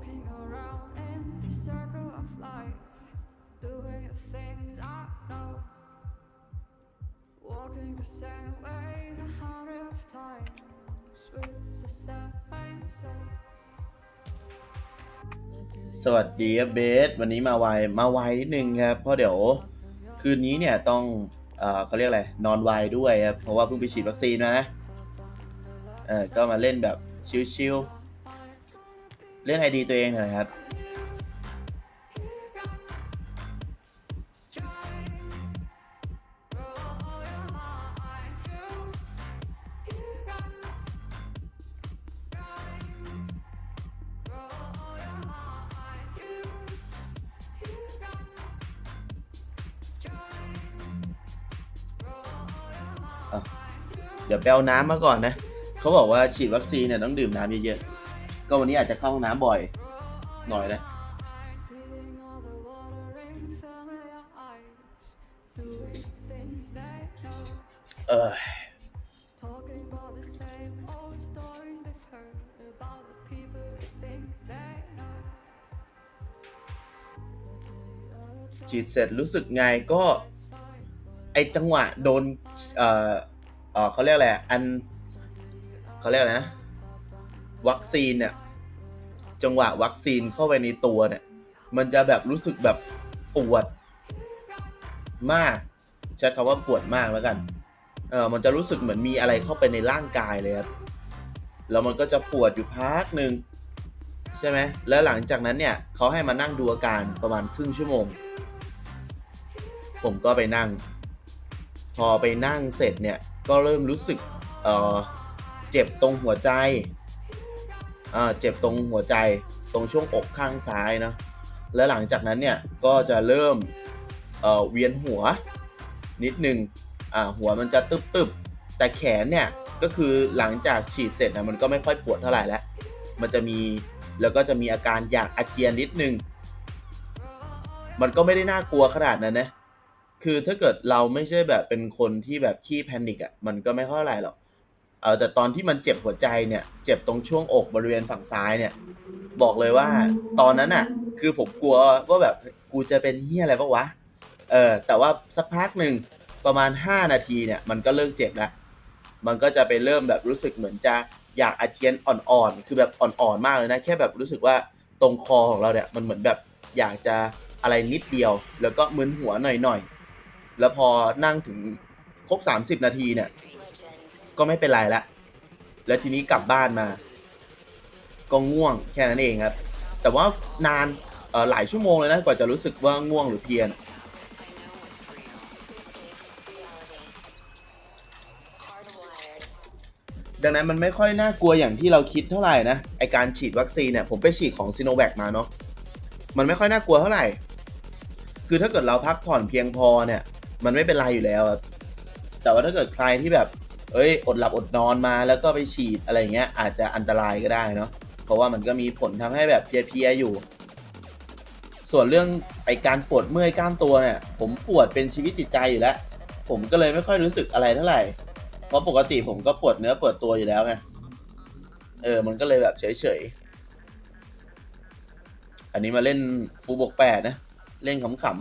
Walking around in the circle of life, doing the things I know. Walking the same ways a hundred of times with the same soul. สวัสดีครับเบส วันนี้มาไวมาไวนิดนึงครับ เพราะเดี๋ยวคืนนี้เนี่ยต้อง เอ่อเขาเรียกอะไร นอนไวด้วยครับ เพราะว่าเพิ่งไปฉีดวัคซีนมานะ เออก็มาเล่นแบบชิลๆ เล่นไอดีตัวเองหน่อยครับ เดี๋ยวไปเอาน้ำมาก่อนนะ เขาบอกว่าฉีดวัคซีนเนี่ยต้องดื่มน้ำเยอะๆ ก็วันนี้อาจจะเข้าห้องน้ำบ่อย หน่อยนะเออฉีดเสร็จรู้สึกไงก็ ไอจังหวะโดน เอ่อเอเขาเรียกอะไรอันเขาเรียกนะ วัคซีนเนี่ยจังหวะวัคซีนเข้าไปในตัวเนี่ย มันจะแบบรู้สึกแบบปวดมาก ใช้คำว่าปวดมากแล้วกัน เออมันจะรู้สึกเหมือนมีอะไรเข้าไปในร่างกายเลยครับ แล้วมันก็จะปวดอยู่พักหนึ่งใช่ไหม แล้วหลังจากนั้นเนี่ยเขาให้มานั่งดูอาการประมาณครึ่งชั่วโมง ผมก็ไปนั่ง พอไปนั่งเสร็จเนี่ย ก็เริ่มรู้สึก เออเจ็บตรงหัวใจ เจ็บตรงหัวใจตรงช่วงอกข้างซ้ายนะแล้วหลังจากนั้นเนี่ยก็จะเริ่มเอ่อเวียนหัวนิดนึงอ่าหัวมันจะตึบๆแต่แขนเนี่ยก็คือหลังจากฉีดเสร็จนะมันก็ไม่ค่อยปวดเท่าไหร่แล้ว มันจะมีแล้วก็จะมีอาการอยากอาเจียนนิดนึง มันก็ไม่ได้น่ากลัวขนาดนั้นนะ คือถ้าเกิดเราไม่ใช่แบบเป็นคนที่แบบขี้แพนิคอะ่ะ มันก็ไม่ค่อยอะไรหรอก เออแต่ตอนที่มันเจ็บหัวใจเนี่ยเจ็บตรงช่วงอกบริเวณฝั่งซ้ายเนี่ย บอกเลยว่าตอนนั้นอะ่ะ คือผมกลัวว่าแบบกูจะเป็นเฮียอะไรปะวะเออแต่ว่าสักพักหนึ่งประมาณ 5 นาทีเนี่ยมันก็เลิกเจ็บแล้วมันก็จะไปเริ่มแบบรู้สึกเหมือนจะอยากอาเจียนอ่อนๆ คือแบบอ่อนๆ มากเลยนะ แค่แบบรู้สึกว่าตรงคอของเราเนี่ยมันเหมือนแบบอยากจะอะไรนิดเดียว แล้วก็มึนหัวหน่อยๆ แล้วพอนั่งถึงครบ 30 นาทีเนี่ย ก็ไม่เป็นไรละ แล้วทีนี้กลับบ้านมา ก็ง่วงแค่นั้นเองครับ แต่ว่านานหลายชั่วโมงเลยนะกว่าจะรู้สึกว่าง่วงหรือเพียนดังนั้นมันไม่ค่อยน่ากลัวอย่างที่เราคิดเท่าไหร่นะไอการฉีดวัคซีนเนี่ยผมไปฉีดของซีโนแวคมาเนาะมันไม่ค่อยน่ากลัวเท่าไหร่ คือถ้าเกิดเราพักผ่อนเพียงพอเนี่ย มันไม่เป็นไรอยู่แล้วแต่ว่าถ้าเกิดใครที่แบบ เอ้ยอดหลับอดนอนมาแล้วก็ไปฉีดอะไรเงี้ยอาจจะอันตรายก็ได้เนาะเพราะว่ามันก็มีผลทำให้แบบเพลียๆอยู่ ส่วนเรื่องไอการปวดเมื่อยกล้ามตัวเนี่ย ผมปวดเป็นชีวิตจิตใจอยู่แล้ว ผมก็เลยไม่ค่อยรู้สึกอะไรเท่าไหร่ เพราะปกติผมก็ปวดเนื้อปวดตัวอยู่แล้วไงเออ มันก็เลยแบบเฉยๆ อันนี้มาเล่นฟูบกแปดนะ เล่นขำ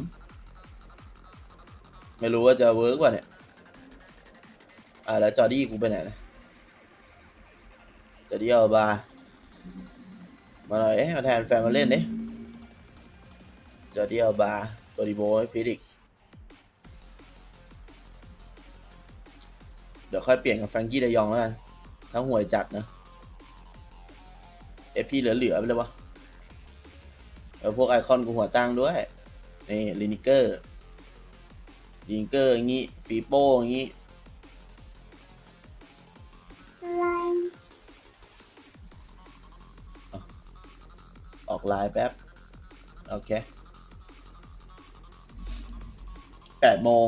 ๆ ไม่รู้ว่าจะเวิร์กว่าเนี่ย อ่าแล้วจอดี้กูไปไหนนะจอดี้เอาบามาหน่อยเอ๊ะมาแทนแฟนมาเล่นดิจอดี้เอาบาตัวดีโบให้ฟิลิกเดี๋ยวค่อยเปลี่ยนกับแฟรงกี้เดยองแล้วกันถ้าห่วยจัดนะเอฟพีเหลือๆไปเลยวะเออพวกไอคอนกูหัวตั้งด้วยนี่ลินิเกอร์ลินิเกอร์อย่างงี้ฟีโป้อย่างงี้ ไลน์แป๊บ โอเคแปดโมง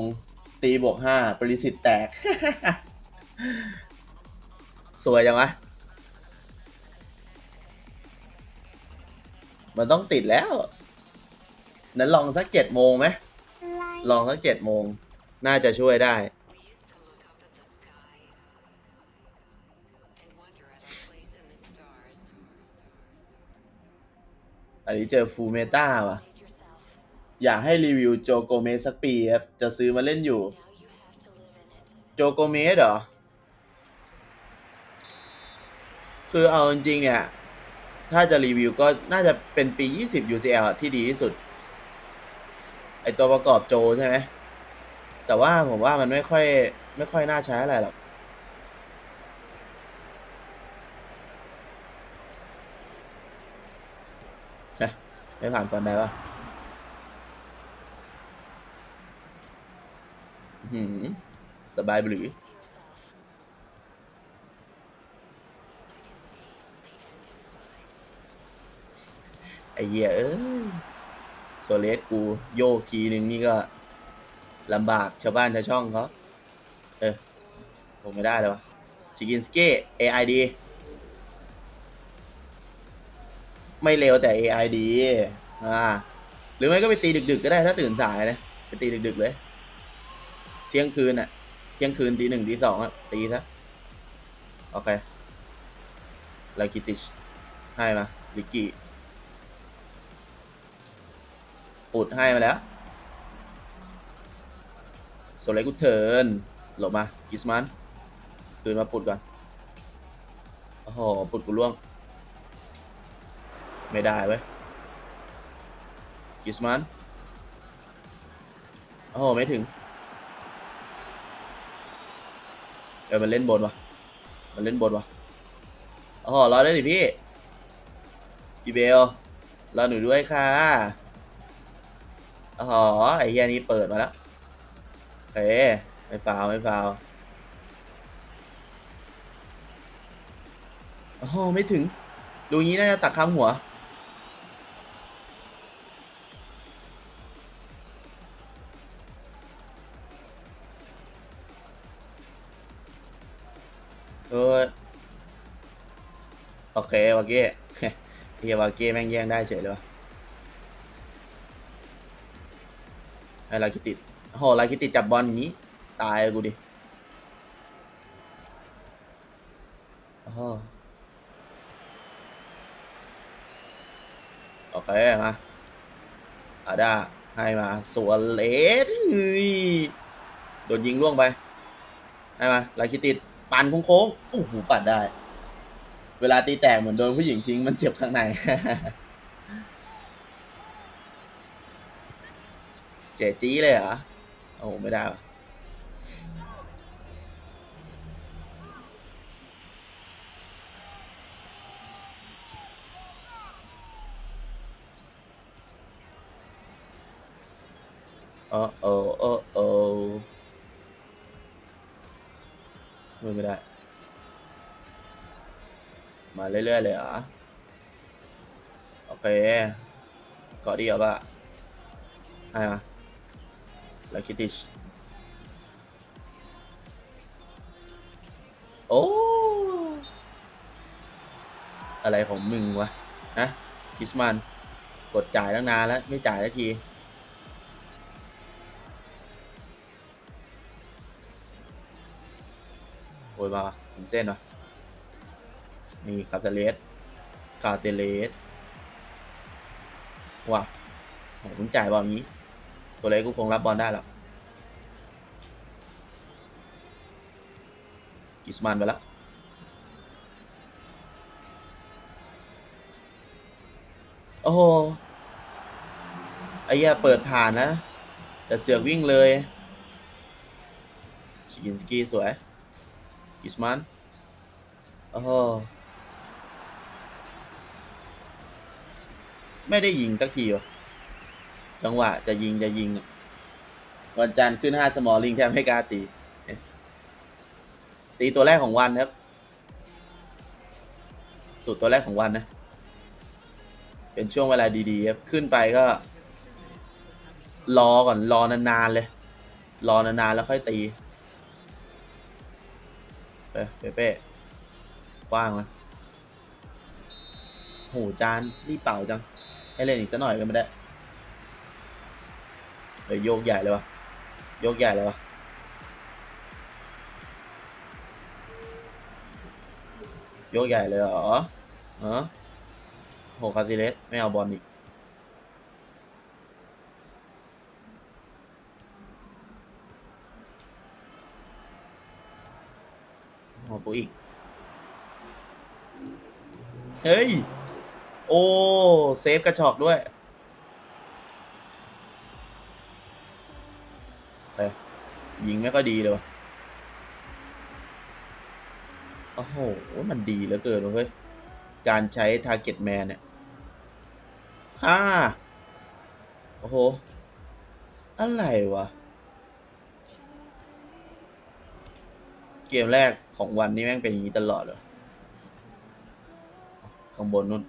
ตีบวกห้าปริสิทธิ์แตก สวยจังวะ มันต้องติดแล้ว นั้นลองสักเจ็ดโมงไหม ลองสักเจ็ดโมง น่าจะช่วยได้ อันนี้เจอฟูเมตาว่ะ อยากให้รีวิวโจโกเมสสักปีครับ จะซื้อมาเล่นอยู่ โจโกเมสเหรอ คือเอาจริงเนี่ย ถ้าจะรีวิวก็น่าจะเป็นปี 20 UCL ที่ดีที่สุด ไอตัวประกอบโจใช่ไหม แต่ว่าผมว่ามันไม่ค่อย ไม่ค่อยน่าใช้อะไรหรอก ฮะ ไม่ผ่านฟันได้ปะหือสบายบรือไอ้เหี้ยเอ้ยโซเลสกูโยกทีหนึ่งนี่ก็ลำบากชาวบ้านชาวช่องเขาเออผมไม่ได้เลยวะชิกินสเก้ AID ไม่เร็วแต่ AI ดีอ่าหรือไม่ก็ไปตีดึก ๆ ก็ได้ถ้าตื่นสายนะไปตีดึก ๆ เลย เที่ยงคืนอะเที่ยงคืนตีหนึ่งตีสองอะตีซะโอเคลาคิติชให้มาลิกกี้ปุดให้มาแล้วโซเลกุเทิร์นหลบมากิสมัน คืนมาปุดก่อน โอ้โห ปุดกูล่วง ไม่ได้เว้ยกิสมันโอ้โหไม่ถึง เออมันเล่นบนวะมันเล่นบนวะโอ้โหรอได้ดิพี่พี่เบลรอหนูด้วยค่ะโอ้โหไอ้เฮียนี้เปิดมาแล้วโอเคไม่ฟาวไม่ฟาวโอ้โหไม่ถึง ดูงี้น่าจะตักข้างหัว เออโอเควาเก้เฮียวาเก้แม่งแย่งได้เฉยเลยวะไอ้ลาคิติดโอ้โหลาคิติดจับบอลอย่างนี้ ตายกูดิโอ้โหโอเค มาอาด้าให้มาสวนเลสโดนยิงล่วงไป ให้มาลาคิติด ปั่นโค้งๆโอ้โหปัดได้ เวลาตีแตกเหมือนโดนผู้หญิงทิ้งมันเจ็บข้างใน เจ๊จี้เลยเหรอ โอ้โหไม่ได้วะเออเออเอ อเอไม่ได้ มาเรื่อยๆเลยเหรอ โอเคเกาะดีเหรอปะให้มาลาคิติช โอ้ อะไรของมึงวะ ฮะ คิสมัน กดจ่ายตั้งนานแล้ว ไม่จ่ายสักที อ้ยมาผมเส้นวะนี่คาเซเลสคาเซเลสว่ะโหมึงจ่ายบอลนี้โซเลสกูคงรับบอลได้แล้วกิสมันไปแล้วโอ้โหไอ้เหี้ยเปิดผ่านนะ แต่เสือกวิ่งเลยชิกินสกีสวย กิสมันโอ้โหไม่ได้ยิงสักทีวะจังหวะ จะยิงจะยิงวันจันทร์ขึ้นห้าสมอลลิงแทบไม่กาตี ตีตัวแรกของวันครับ สุดตัวแรกของวันนะ เป็นช่วงเวลาดีๆครับ ขึ้นไปก็ รอก่อนรอนานๆเลย รอนานๆแล้วค่อยตี เอ้ยเป๊ะๆกว้างนะโหจานรีบเป่าจัง ให้เล่นอีกสักหน่อยก็ไม่ได้เฮ้ยโยกใหญ่เลยวะโยกใหญ่เลยวะโยกใหญ่เลยเหรอเออโหคาซิเลสไม่เอาบอลอีก อกูอีก เฮ้ย โอ้ เซฟกระชอกด้วยโอเคยิงไม่ค่อยดีเลยวะโอ้โห มันดีเหลือเกินเฮ้ย การใช้ Target Man เนี่ยฮ่า โอ้โห อะไรวะ เกมแรกของวันนี้แม่งเป็นอย่างนี้ตลอดเลยข้างบนนู่น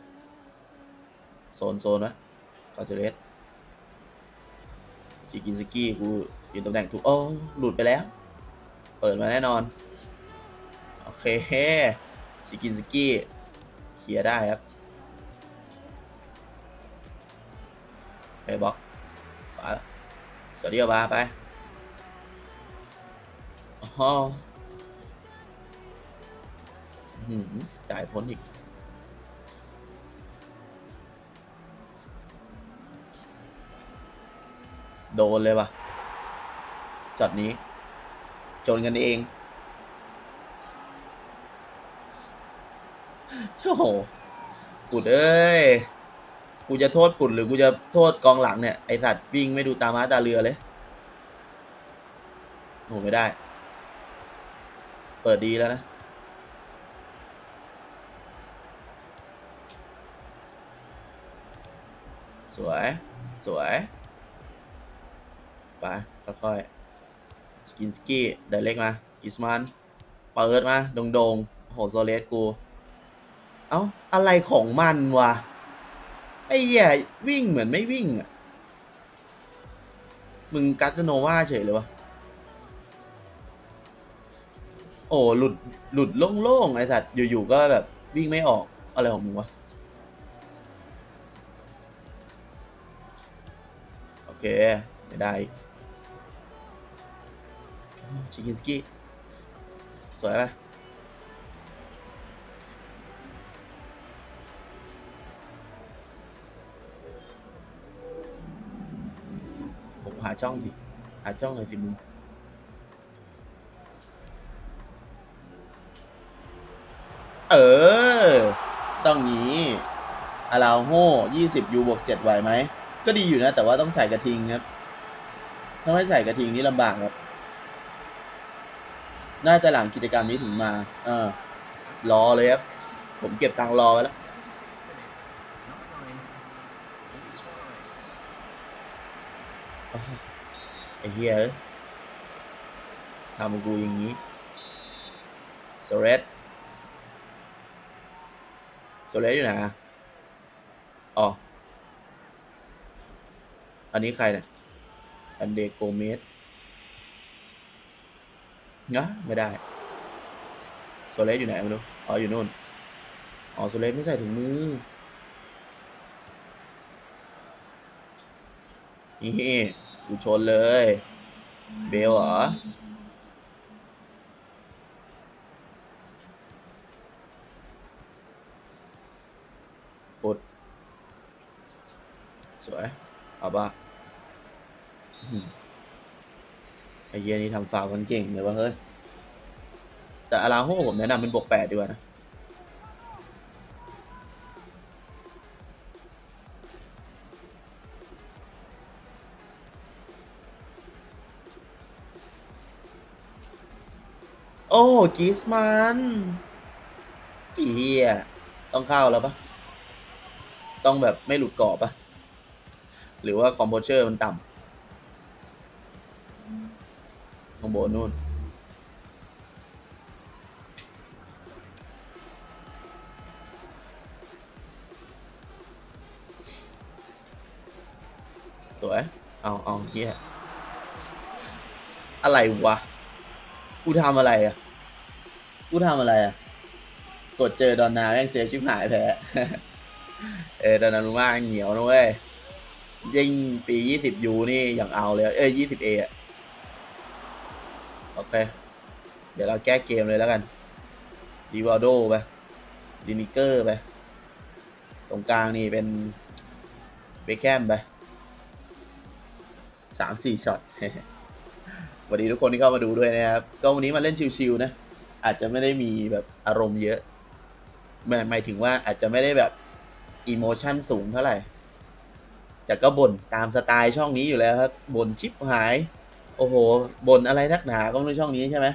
โซนโซนนะกาเซเลสชิกินสกี้กูยืนตำแหน่งถูกโอ้หลุดไปแล้ว เปิดมาแน่นอน โอเคชิกินสกี้เคลียร์ได้ครับไปบล็อกไปตัวเดียวมาไปอ๋อ หือจ่ายพ้นอีก โดนเลยวะจอดนี้ จนกันเองโอ้โหกุดเอ้ย กูจะโทษปุ่นหรือกูจะโทษกองหลังเนี่ย ไอสัตว์วิ่งไม่ดูตาม้าตาเรือเลยโหไม่ได้ เปิดดีแล้วนะ สวย สวย ไป ค่อยๆ สกินสกี้ไดเล็กมา กิสมัน เปิดมาโดงๆโอ้โหโซเลสกู เอ้า อะไรของมันวะ ไอ้เหี้ยวิ่งเหมือนไม่วิ่งอะ มึงกัสโนวาเฉยเลยวะ โอ้หลุด หลุดโล่งๆ ไอสัตว์ อยู่ ๆ ก็แบบวิ่งไม่ออก อะไรของมึงวะ เคไม่ได้ชิคินสกี้สวยไหมผมหาช่องสิหาช่องหน่อยสิมึงเออ ต้องงี้อาราโฮยี่สิบยูบวกเจ็ดไหวไหม ก็ดีอยู่นะ แต่ว่าต้องใส่กระทิงครับถ้าไม่ใส่กระทิงนี่ลำบากครับ น่าจะหลังกิจกรรมนี้ถึงมา เออ รอเลยครับ ผมเก็บตังค์รอไว้แล้วไอ้เหี้ยเอ้ยทำกูอย่างนี้โซเรสโซเรสอยู่ไหนอะอ๋อ อันนี้ใครเนี่ย อันเดโกเมสงะไม่ได้ โซเลสอยู่ไหนไม่รู้ อ๋อ อยู่นู่น อ๋อ โซเลสไม่ใส่ถุงมือ นี่กูชนเลย เบลเหรอปุดสวย เอาป่ะ ไอเยียนี่ทำฟาวล์กันเก่งเลยวะเฮ้ย แต่อาราโฮผมแนะนำเป็นบวกแปดดีกว่านะ โอ้กิสมันอีเหี้ยต้องเข้าแล้วปะต้องแบบไม่หลุดกรอบปะหรือว่าคอมโพเชอร์มันต่ำ นู่น สวย เอาเอาเฮียอะไรวะ กูทำอะไรอะ กูทำอะไรอะ กดเจอดอนนาแม่งเซฟชิบหายแพ้ เออดอนนารุมาเหนียวนะเว้ยยิ่งปียี่สิบยูนี่อย่างเอาเลย เอ้ยยี่สิบเอะ อเค เดี๋ยวเราแก้เกมเลยแล้วกันดีวาโดไปดินิเกอร์ไป ตรงกลางนี่เป็นเบคแคมไปสามสี่ช็อตสวัสดีทุกคนที่เข้ามาดูด้วยนะครับ ก็วันนี้มาเล่นชิวๆนะ อาจจะไม่ได้มีแบบอารมณ์เยอะหมายหมายถึงว่าอาจจะไม่ได้แบบอิโมชันสูงเท่าไหร่ แต่ก็บ่นตามสไตล์ช่องนี้อยู่แล้วครับบ่นชิปหาย โอ้โหบ่นอะไรนักหนาก็ไม่ช่องนี้ใช่ไหม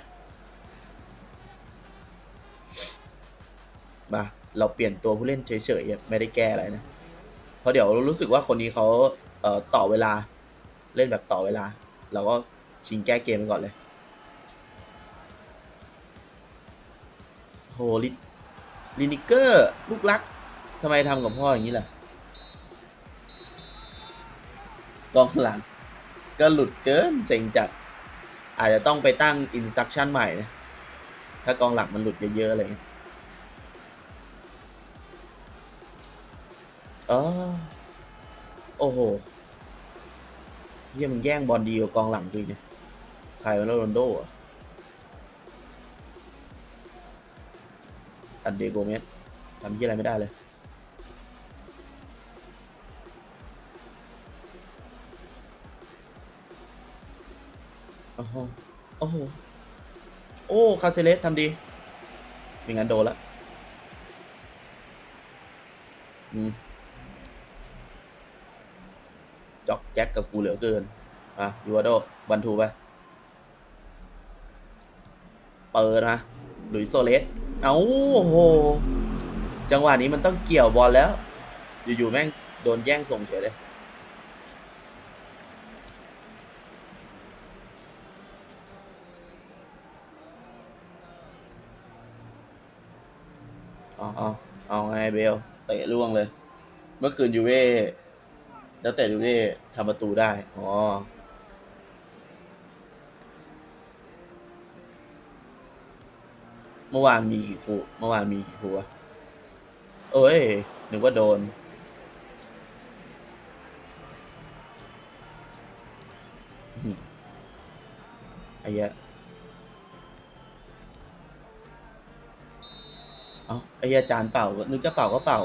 มาเราเปลี่ยนตัวผู้เล่นเฉยๆไม่ได้แก้อะไรนะ เพราะเดี๋ยวรู้สึกว่าคนนี้เขาเอ่อต่อเวลาเล่นแบบต่อเวลา เราก็ชิงแก้เกมไปก่อนเลยโหลิลินิเกอร์ลูกรักทำไมทำกับพ่ออย่างนี้ล่ะกองหลัง ก็หลุดเกินเซ็งจัด อาจจะต้องไปตั้งอินสตั c ชั่นใหม่นะถ้ากองหลังมันหลุดเยอะๆเลยอ๋อโอ้โหเฮียมแย่งบอลดีกว่ากองหลังจริงเนี่ยใครวะโรนโดเหรอะอันเดโกเมสทำที่อะไรไม่ได้เลย โอ้โห โอ้โห โอ้คาเซเลสทำดีไม่งั้นโดนละอืมจอกแจ็คกับกูเหลือเกิน อะยูวาโดบันทูไป เปิดนะหลุยโซเลส เอาโอ้โห จังหวะนี้มันต้องเกี่ยวบอลแล้ว อยู่ๆแม่งโดนแย่งส่งเฉยเลย เอาเอาเอาไงเบลเตะล่วงเลย เมื่อคืนยูเว่แล้วแต่ยูเว่ทำประตูได้ อ๋อเมื่อวานมีกี่ครูเมื่อวานมีกี่คู่วะเอ้ยนึกว่าโดน ไอ้เหี้ย เอาไออาจารย์เป่านึกจะเป่าก็เป่า